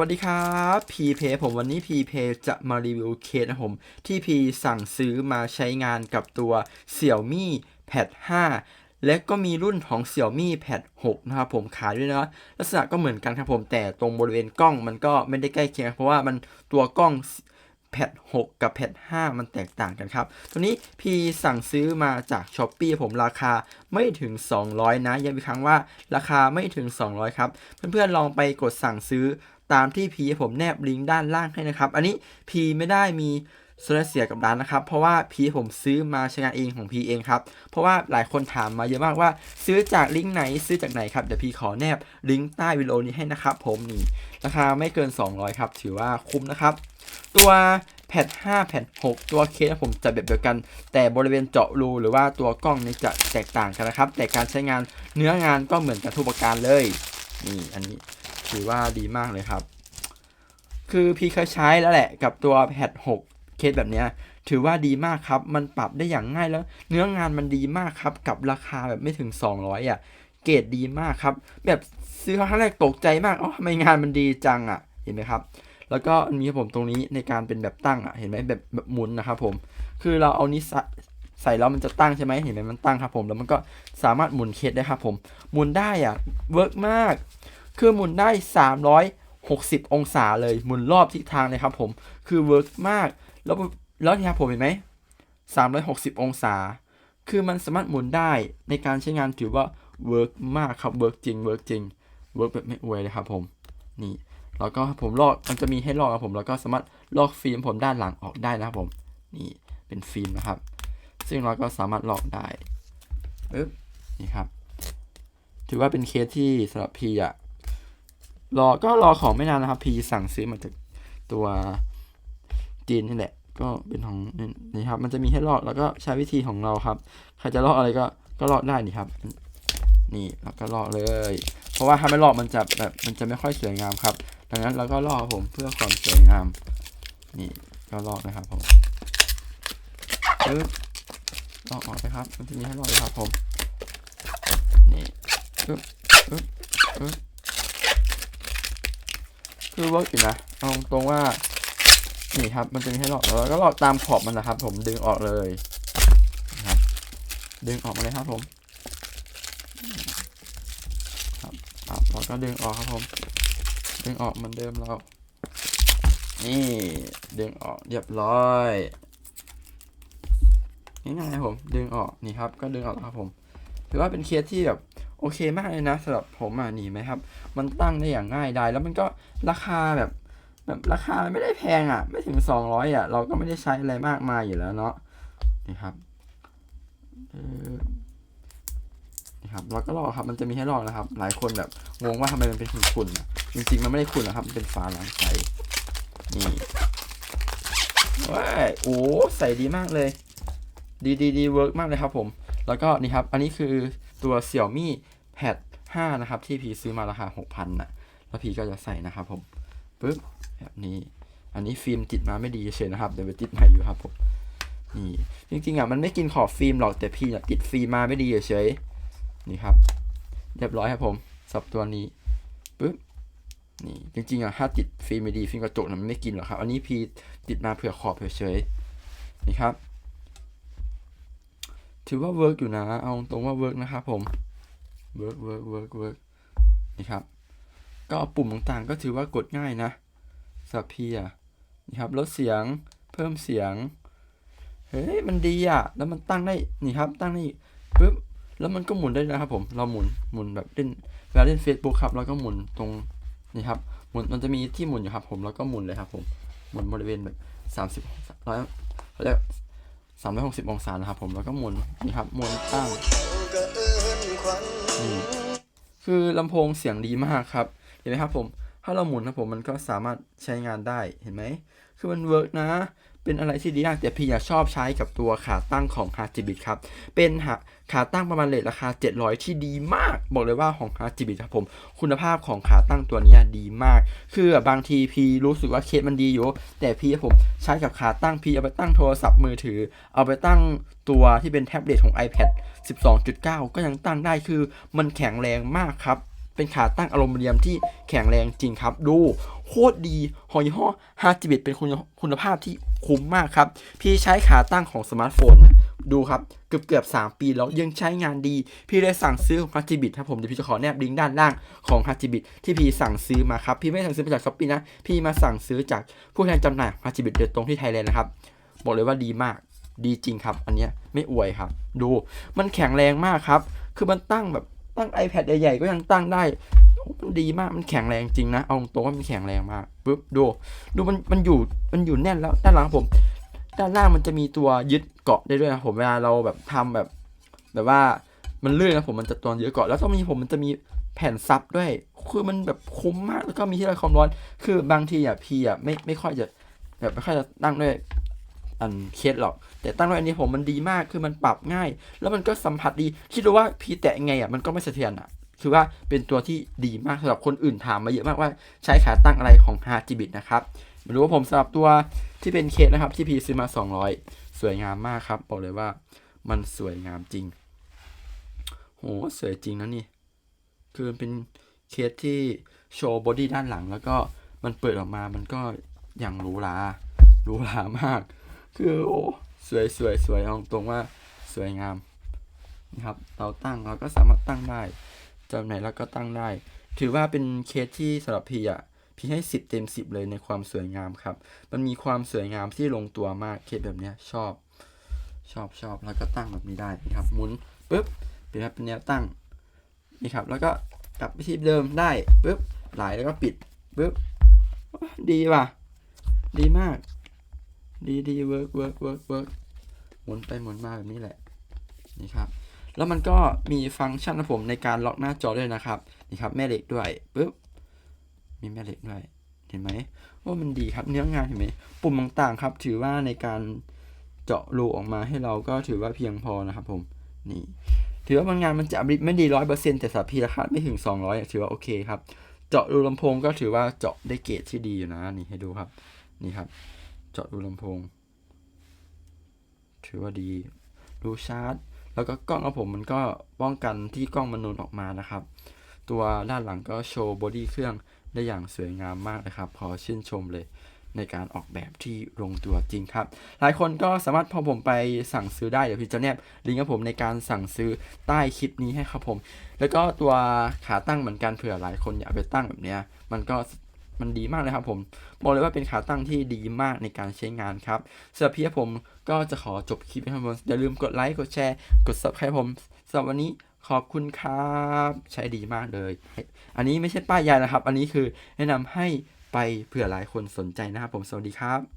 วัสดีครับพีเพผมวันนี้พีเพจะมารีวิวเคสนะผม ที่พีสั่งซื้อมาใช้งานกับตัว Xiaomi Pad 5 และก็มีรุ่นของ Xiaomi Pad 6 นะครับผมขายด้วยนะ ลักษณะก็เหมือนกันครับผมแต่ตรงบริเวณกล้องมันก็ไม่ได้ใกล้เคียง เพราะว่ามันตัวกล้องแพด6กับแพด5มันแตกต่างกันครับ ตัวนี้พีสั่งซื้อมาจาก s h อ p e e ผมราคาไม่ถึง 200 นะย้ำอีกครั้งว่าราคาไม่ถึง 200 ครับ เพื่อนๆลองไปกดสั่งซื้อ ตามที่พีผมแนบลิงก์ด้านล่างให้นะครับ อันนี้พีไม่ได้มีโซลเสียกับร้านนะครับ เพราะว่าพีผมซื้อมาใช้งานเองของพีเองครับ เพราะว่าหลายคนถามมาเยอะมากว่า ซื้อจากลิงก์ไหนซื้อจากไหนครับเดี๋ยวพีขอแนบลิงก์ใต้วิดีโอนี้ให้นะครับ ผมนี่ราคาไม่เกิน 200ครับถือว่าคุ้มนะครับ ตัวแพด5แพด6ตัวเคสผมจะแบบเดียวกัน แต่บริเวณเจาะรูหรือว่าตัวกล้องนี่จะแตกต่างกันนะครับ แต่การใช้งานเนื้องานก็เหมือนกับทุกประการเลยนี่อันนี้ ถือว่าดีมากเลยครับ คือพี่เคยใช้แล้วแหละกับตัวแพด6เคสแบบนี้ถือว่าดีมากครับ มันปรับได้อย่างง่ายแล้ว เนื้องานมันดีมากครับ กับราคาแบบไม่ถึง 200อะ เกรดดีมากครับ แบบซื้อครั้งแรกตกใจมากอ๋อทำไมงานมันดีจังอะ เห็นไหมครับ แล้วก็มีผมตรงนี้ในการเป็นแบบตั้งอะ เห็นไหมแบบแบบหมุนนะครับผม คือเราเอานี้ใส่ใส่แล้วมันจะตั้งใช่ไหมเห็นไหมมันตั้งครับผม แล้วมันก็สามารถหมุนเคสได้ครับผม หมุนได้อะ เวิร์กมาก คือหมุนได้ 360 องศาเลยหมุนรอบทิศทางเลยครับผมคือเวิร์กมากแล้วแล้วนี่ครับผมเห็นไหม360 องศา คือมันสามารถหมุนได้ในการใช้งานถือว่าเวิร์กมากครับเวิร์กจริงเวิร์กจริงเวิร์กแบบไม่อวยเลยครับผมนี่แล้วก็ผมลอกมันจะมีให้ลอกครับผม แล้วก็สามารถลอกฟิล์มผมด้านหลังออกได้นะครับผมนี่เป็นฟิล์มนะครับ ซึ่งเราก็สามารถลอกได้ปึ๊บนี่ครับ ถือว่าเป็นเคสที่สำหรับพี่อะ รอก็รอของไม่นานนะครับ พีสั่งซื้อมาจากตัวจีนนี่แหละ ก็เป็นของนี่ครับ มันจะมีให้ลอกแล้วก็ใช้วิธีของเราครับ ใครจะลอกอะไรก็ก็ลอกได้นี่ครับ นี่แล้วก็ลอกเลย เพราะว่าถ้าไม่ลอกมันจะแบบมันจะไม่ค่อยสวยงามครับ ดังนั้นเราก็ลอกผมเพื่อความสวยงาม นี่ก็ลอกนะครับผมปึ๊บลอกออกนะครับ มันจะมีให้ลอกเลยครับผม นี่ปึ๊บปึ๊บปึ๊บ คือเวิร์กอยู่นะเอาตรงว่า นี่ครับ มันจะมีให้หลอกแล้วก็หลอกตามขอบมันนะครับ ผมดึงออกเลยนะครับ ดึงออกมาเลยครับผมครับครับเราก็ดึงออกครับผม ดึงออกเหมือนเดิมเรา นี่ดึงออกเรียบร้อยง่ายๆครับผม ดึงออกนี่ครับ ก็ดึงออกครับผม ถือว่าเป็นเคสที่แบบ โอเคมากเลยนะสำหรับผมอะนี่ไหมครับ มันตั้งได้อย่างง่ายดายแล้วมันก็ราคาแบบแบบราคาไม่ได้แพงอะ ไม่ถึงสองร้อยอะ เราก็ไม่ได้ใช้อะไรมากมายอยู่แล้วเนาะนี่ครับนี่ครับแล้วก็ลอกครับ มันจะมีให้ลอกนะครับ หลายคนแบบงงว่าทำไมมันเป็นขุ่นๆอะจริงๆมันไม่ได้ขุ่นนะครับมันเป็นฝาหลังใสนี่ว้ายโอ้ใส่ดีมากเลย ดีดีดีเวิร์กมากเลยครับผม แล้วก็นี่ครับ อันนี้คือ ตัว Xiaomi Pad 5 นะครับ ที่พีซื้อมาราคา 6,000นะแล้วพีก็จะใส่นะครับผมปึ๊บแบบนี้ อันนี้ฟิล์มติดมาไม่ดีเฉยนะครับ เดี๋ยวไปติดใหม่อยู่ครับผมนี่จริงๆอะมันไม่กินขอบฟิล์มหรอกแต่พีอะติดฟิล์มมาไม่ดีเฉยนี่ครับ เรียบร้อยครับผมสับตัวนี้ปึ๊บนี่จริงๆอะถ้าติดฟิล์มไม่ดีฟิล์มกระจกน่ะมันไม่กินหรอกครับ อันนี้พีติดมาเผื่อขอบเฉยๆนี่ครับ ถือว่าเวิร์กอยู่นะ เอาตรงว่าเวิร์กนะครับผมเวิร์กเวิร์กเวิร์กเวิร์กนี่ครับ ก็ปุ่มต่างๆก็ถือว่ากดง่ายนะสับพีอะนี่ครับลดเสียงเพิ่มเสียง เฮ้ยมันดีอะ แล้วมันตั้งได้นี่ครับ ตั้งได้ปึ๊บแล้วมันก็หมุนได้นะครับผม เราหมุนหมุนแบบเล่นเวลาเล่น Facebook ครับแล้วก็หมุนตรงนี่ครับหมุนมันจะมีที่หมุนอยู่ครับผมแล้วก็หมุนเลยครับผมหมุนบริเวณแบบสามสิบร้อยเรียก สามร้อยหกสิบองศานะครับผมแล้วก็หมุนนี่ครับหมุนตั้งคือลำโพงเสียงดีมากครับ เห็นไหมครับผม ถ้าเราหมุนครับผมมันก็สามารถใช้งานได้เห็นไหม คือมันเวิร์กนะ เป็นอะไรที่ดีมากแต่พี่อยากชอบใช้กับตัวขาตั้งของ h a r g b i t ครับ เป็นขาตั้งประมาณเลทราคา 700 ที่ดีมาก บอกเลยว่าของ h a r g b i t ครับผม คุณภาพของขาตั้งตัวนี้ดีมาก คือบางทีพี่รู้สึกว่าเคสมันดีอยู่ แต่พี่ผมใช้กับขาตั้งพี่เอาไปตั้งโทรศัพท์มือถือ เอาไปตั้งตัวที่เป็นแท็บเล็ตของ iPad 12.9 ก็ยังตั้งได้คือมันแข็งแรงมากครับ เป็นขาตั้งอลูมิเนียมที่แข็งแรงจริงครับ ดูโคตรดีหอยห้อฮาจิบิตเป็นคุณคุณภาพที่คุ้มมากครับ พี่ใช้ขาตั้งของสมาร์ทโฟนดูครับ เกือบเกือบ3ปีแล้วยังใช้งานดี พี่เลยสั่งซื้อของฮาจิบิตครับผมเดี๋ยวพี่จะขอแนบลิงก์ด้านล่างของฮาจิบิตที่พี่สั่งซื้อมาครับ พี่ไม่ได้สั่งซื้อมาจากช้อปปี้นะ พี่มาสั่งซื้อจากผู้แทนจำหน่ายฮาจิบิตโดยตรงที่ไทยแลนด์นะครับ บอกเลยว่าดีมากดีจริงครับ อันเนี้ยไม่อวยครับ ดูมันแข็งแรงมากครับ คือมันตั้งแบบ ตั้ง iPad ใหญ่ๆก็ยังตั้งได้โอ้มันดีมากมันแข็งแรงจริงนะ เอาตรงว่ามันแข็งแรงมากปุ๊บดูดูมันมันอยู่มันอยู่แน่นแล้วด้านหลังผม ด้านล่างมันจะมีตัวยึดเกาะได้ด้วยนะผมเวลาเราแบบทำแบบ แบบว่ามันเลื่อนนะผมมันจะตัวยึดเกาะแล้วต้องมีผมมันจะมีแผ่นซับด้วย คือมันแบบคุ้มมากแล้วก็มีที่ระบายความร้อน คือบางทีอะพี่อะไม่ไม่ค่อยจะแบบไม่ค่อยจะตั้งด้วย อันเคสหรอก แต่ตั้งด้วยอันนี้ผมมันดีมากคือมันปรับง่าย แล้วมันก็สัมผัสดี คิดดูว่าพีแตะไงอะมันก็ไม่สะเทือนอะคือว่าเป็นตัวที่ดีมากสำหรับคนอื่นถามมาเยอะมากว่าใช้ขาตั้งอะไรของฮาจิบิตนะครับไม่รู้ว่าผมสำหรับตัวที่เป็นเคสนะครับที่พีซื้อมา 200 สวยงามมากครับบอกเลยว่ามันสวยงามจริงโหสวยจริงนะนี่คือมันเป็นเคสที่โชว์บอดี้ด้านหลัง แล้วก็มันเปิดออกมามันก็อย่างหรูหราหรูหรามาก คือโอ้สวยสวยสวยเอาตรงว่าสวยงามนะครับเราตั้งเราก็สามารถตั้งได้จำไหนเราก็ตั้งได้ ถือว่าเป็นเคสที่สำหรับพี่อะพี่ให้สิบเต็มสิบเลยในความสวยงามครับ มันมีความสวยงามที่ลงตัวมากเคสแบบเนี้ยชอบ ชอบชอบแล้วก็ตั้งแบบนี้ได้นะครับหมุนปุ๊บเป็นครับเป็นแนวตั้งนี่ครับ แล้วก็กลับไปที่เดิมได้ปุ๊บไหลแล้วก็ปิดปุ๊บดีว่ะ ดีมาก ดีดีเวิร์กเวิร์กเวิร์กเวิร์กหมุนไปหมุนมาแบบนี้แหละนี่ครับแล้วมันก็มีฟังก์ชันนะผมในการล็อกหน้าจอด้วยนะครับนี่ครับแม่เหล็กด้วยปุ๊บมีแม่เหล็กด้วยเห็นไหมว่ามันดีครับเนื้องานเห็นไหมปุ่มต่างๆครับ ถือว่าในการเจาะรูออกมาให้เราก็ถือว่าเพียงพอนะครับผมนี่ถือว่าบางงานมันจะไม่ดีร้อยเปอร์เซ็นต์แต่สับพีราคาไม่ถึงสองร้อยถือว่าโอเคครับ เจาะรูลำโพงก็ถือว่าเจาะได้เกรดที่ดีอยู่นะนี่ให้ดูครับนี่ครับ เจาะรูลำโพง ถือว่าดีรูชาร์จ แล้วก็กล้องของผมมันก็ป้องกันที่กล้องมันนูนออกมานะครับ ตัวด้านหลังก็โชว์บอดี้เครื่องได้อย่างสวยงามมากนะครับ ขอชื่นชมเลยในการออกแบบที่ลงตัวจริงครับ หลายคนก็สามารถพอผมไปสั่งซื้อได้ เดี๋ยวพี่จะแนบลิงก์กับผมในการสั่งซื้อใต้คลิปนี้ให้ครับผม แล้วก็ตัวขาตั้งเหมือนกันเผื่อหลายคนอยากไปตั้งแบบเนี้ย มันก็ มันดีมากเลยครับผมบอกเลยว่าเป็นขาตั้งที่ดีมากในการใช้งานครับสำหรับพี่ผมก็จะขอจบคลิปนะครับผมอย่าลืมกดไลค์กดแชร์กด subscribe ผมสำหรับวันนี้ขอบคุณครับ ใช้ดีมากเลย อันนี้ไม่ใช่ป้ายยานะครับ อันนี้คือแนะนำให้ไปเผื่อหลายคนสนใจนะครับผมสวัสดีครับ